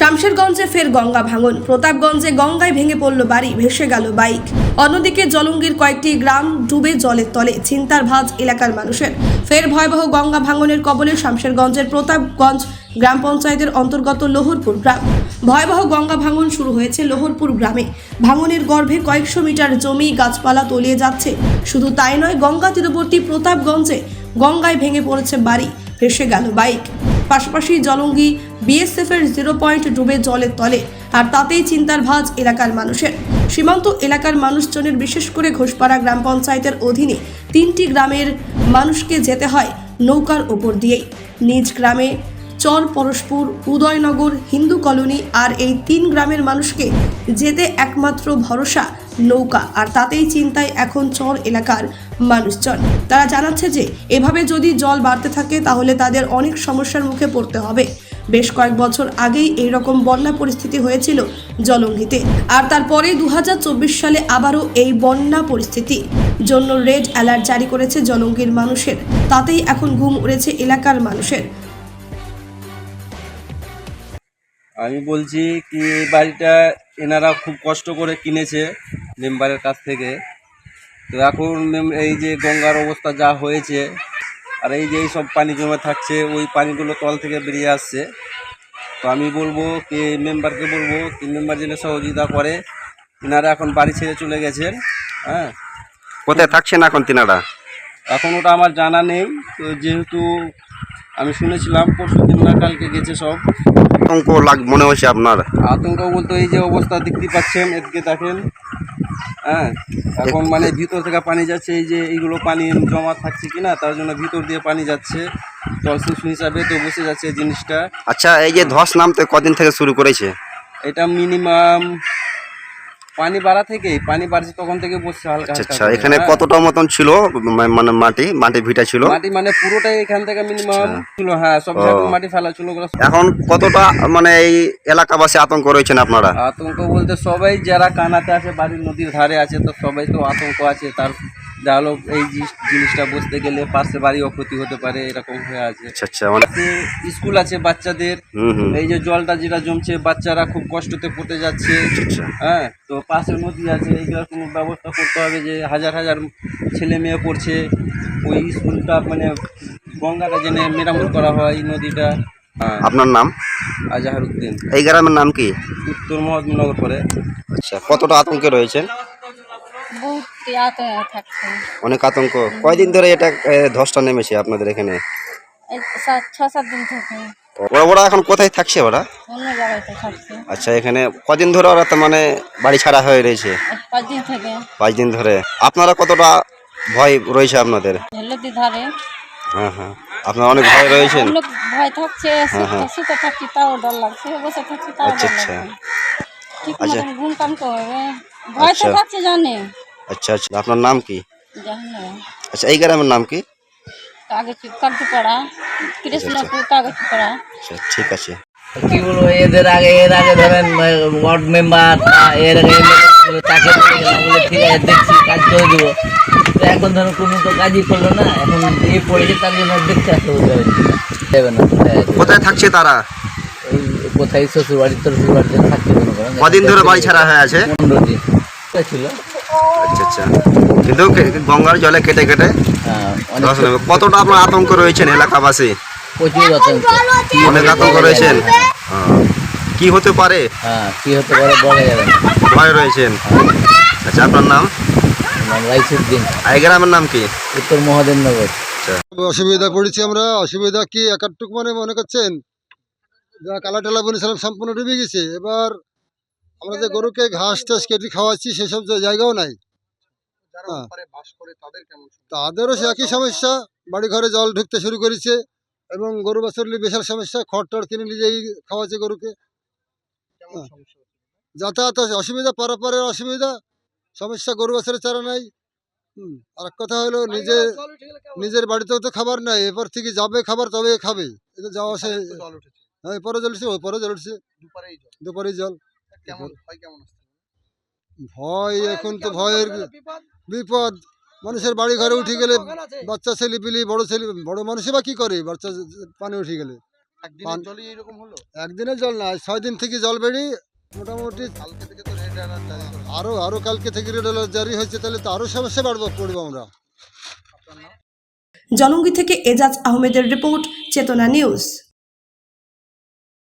শামশেরগঞ্জে ফের গঙ্গা ভাঙন। প্রতাপগঞ্জে গঙ্গায় ভেঙে পড়ল বাড়ি, ভেসে গেল বাইক। অন্যদিকে জলঙ্গির কয়েকটি গ্রাম ডুবে জলের তলে চিন্তার ভাঁজ এলাকার মানুষের। ফের ভয়াবহ গঙ্গা ভাঙনের কবলে শামশেরগঞ্জের প্রতাপগঞ্জ গ্রাম পঞ্চায়েতের অন্তর্গত লোহরপুর গ্রাম। ভয়াবহ গঙ্গা ভাঙন শুরু হয়েছে লোহরপুর গ্রামে। ভাঙনের গর্ভে কয়েকশো মিটার জমি, গাছপালা তলিয়ে যাচ্ছে। শুধু তাই নয়, গঙ্গা তীরবর্তী প্রতাপগঞ্জে গঙ্গায় ভেঙে পড়েছে বাড়ি, ভেসে গেল বাইক। পাশাপাশি জলঙ্গি বিএসএফ এর জিরো পয়েন্ট ডুবে জলের তলে, আর তাতেই চিন্তার ভাঁজ এলাকার মানুষের। সীমান্ত এলাকার মানুষজনের বিশেষ করে ঘোষপাড়া গ্রাম পঞ্চায়েতের অধীনে তিনটি গ্রামের মানুষকে যেতে হয় নৌকার ওপর দিয়েই। নিজ গ্রামে চর পরশপুর, উদয়নগর, হিন্দু কলোনি আর এই তিন গ্রামের মানুষকে যেতে একমাত্র ভরসা নৌকা, আর তাতেই চিন্তায় এখন চর এলাকার মানুষজন। তারা জানাচ্ছে যে, এভাবে যদি জল বাড়তে থাকে তাহলে তাদের অনেক সমস্যার মুখে পড়তে হবে। বেশ কয়েক বছর আগেই এই রকম বন্যা পরিস্থিতি হয়েছিল জলঙ্গিতে। আর তারপরে দু হাজার চব্বিশ সালে আবারও এই বন্যা পরিস্থিতি। জন্য রেড অ্যালার্ট জারি করেছে জলঙ্গির মানুষের। তাতেই এখন ঘুম উড়েছে এলাকার মানুষের। আমি বলছি কি বাড়িটা এনারা খুব কষ্ট করে কিনেছে মেম্বারের কাছ থেকে। তো এখন এই যে গঙ্গার অবস্থা যা হয়েছে আর এই যে এই সব পানি জমে থাকছে ওই পানিগুলো তল থেকে বেরিয়ে আসছে। তো আমি বলব কি মেম্বারকে বলব কি মেম্বার যেন সহযোগিতা করে। এনারা এখন বাড়ি ছেড়ে চলে গেছেন হ্যাঁ। কোথায় থাকছেন এখন তিনারা? এখন ওটা আমার জানা নেই তো যেহেতু আমি শুনেছিলাম পরশু দিন না কালকে গেছে সব। আতঙ্ক লাগ মনে হচ্ছে আপনার। আতঙ্ক বলতে এই যে অবস্থা দেখতে পাচ্ছেন এদিকে দেখেন। হ্যাঁ? এখন মানে ভিতর থেকে পানি যাচ্ছে এই যে এইগুলো পানি জমা থাকছে কিনা তার জন্য ভিতর দিয়ে পানি যাচ্ছে। জলসেচ হিসাবে তো বসে যাচ্ছে জিনিসটা। আচ্ছা এই যে ধস নামতে কদিন থেকে শুরু করেছে? এটা মিনিমাম পানি বাড়া থেকেই পানি বাড়ছে তখন থেকে বসছে হালকা আচ্ছা আচ্ছা এখানে হ্যাঁ। কতটা মতন ছিল? মানে মাটি মাটি ভিটা ছিল? মাটি মানে পুরোটাই এখান থেকে মিনিমাম ছিল হ্যাঁ সব মাটি ফেলা ছিল এখন কতটা মানে এই এলাকাবাসী আতঙ্ক রয়েছেন আপনারা? আতঙ্ক বলতে সবাই যারা কানাতে আছে বাড়ির নদীর ধারে আছে তো সবাই তো আতঙ্ক আছে তার হলো এই জিনিসটা বসতে গেলে পাশে বাড়িও ক্ষতি হতে পারে এরকম হয়ে আছে। আচ্ছা আচ্ছা মানে স্কুল আছে বাচ্চাদের। এই যে জলটা যেটা জমছে বাচ্চারা খুব কষ্টতে পড়তে যাচ্ছে। আচ্ছা হ্যাঁ তো পাশে নদী আছে এইগুলোর কোনো ব্যবস্থা করতে হবে যে হাজার হাজার ছেলে মেয়ে পড়ছে। ওই স্কুলটা মানে গঙ্গাটা জেনে মেরামত করা হয় এই নদীটা। হ্যাঁ। আপনার নাম? আজাহারুদ্দিন এই গ্রামের নাম কি? উত্তর মহাদনগর পরে আচ্ছা কতটা আতঙ্কে রয়েছেন? অনেক আতঙ্ক। কয়দিন ধরে এটা ধসটা নেমেছে আপনাদের এখানে? ওরা এখন কোথায় থাকছে ওরা? আচ্ছা এখানে কদিন ধরে ওরা তো মানে বাড়ি ছাড়া হয়ে রয়েছে? পাঁচ দিন ধরে। আপনারা কতটা ভয় রয়েছে আপনাদের? হ্যাঁ হ্যাঁ। আপনারা অনেক ভয় রয়েছেন? ভয় থাকছে হ্যাঁ, হ্যাঁ। শুতে থাকছি তাও ডর লাগছে বসে থাকছি তাও আচ্ছা, আচ্ছা। আচ্ছা। মতন ঘুম কাম করবে ভয় তো আচ্ছা। থাকছে জানে। আচ্ছা আচ্ছা। আপনার নাম কি? আচ্ছা এই গ্রামের নাম কি? কাগজপাড়া আচ্ছা ঠিক আছে। কি বলব এদের আগে এর আগে ধরেন ওয়ার্ড মেম্বার এর আগে তাকে ঠিক আছে দেখছি কাজ করে দেবো। তো এখন ধরুন কোনো তো কাজই করল না এখন এই পড়েছে তার জন্য দেখতে আসতে বলতে হবে না। কোথায় থাকছে তারা? কোথায় শ্বশুর বাড়ি শ্বশুর বাড়িতে থাকছে কদিন ধরে বাড়ি ছাড়া হয়ে আছে? পনেরো দিন ছিল। আচ্ছা আচ্ছা। কিন্তু গঙ্গার জলে কেটে কেটে হ্যাঁ কতটা আপনার আতঙ্ক রয়েছেন এলাকাবাসী? প্রচুর আতঙ্ক। অনেক আতঙ্ক রয়েছেন? ও, কি হতে পারে? হ্যাঁ কি হতে পারে বলা যাবে ভয় রয়েছেন। আচ্ছা আপনার নাম? রাইসুদ্দিন। এই গ্রামের নাম কি? উত্তর মহাদেবনগর। অসুবিধা পড়েছি আমরা। অসুবিধা কি? একাটুক মানে মনে করছেন? যা কালা টালা বলেছিলাম সম্পূর্ণ ডুবে গেছে। এবার আমরা যে গরুকে ঘাস টাস কেটে খাওয়াচ্ছি সেসব জায়গাও নাই। হ্যাঁ। তাদেরও সে একই সমস্যা। বাড়ি ঘরে জল ঢুকতে শুরু করেছে এবং গরু বাছুর নিয়ে বিশাল সমস্যা। খড় টড় কিনে নিজেই খাওয়াচ্ছে গরুকে। হ্যাঁ। যাতায়াত অসুবিধা পারাপারের অসুবিধা সমস্যা গরু বাছুরের চারা নাই। আর এক কথা হলো নিজে নিজের বাড়িতেও তো খাবার নাই এরপর থেকে যাবে খাবার তবে খাবে। এটা যাওয়া আসে হ্যাঁ এরপরে জল উঠছে ওপরে জল উঠছে। দুপারেই জল। ভয় এখন তো ভয়ের বিপদ? মানুষের বাড়ি ঘরে উঠে গেলে বাচ্চা ছেলে পিলি বড় ছেলে বড় মানুষে বা কি করে বাচ্চা পানি উঠে গেলে? একদিনের জল না ছয় দিন থেকে জল বেড়ে মোটামুটি আরও আরও কালকে থেকে রেড অ্যালার্ট জারি হয়েছে তাহলে তো আরও সমস্যা বাড়বো পড়ব আমরা। জলঙ্গি থেকে এজাজ আহমেদের রিপোর্ট চেতনা নিউজ।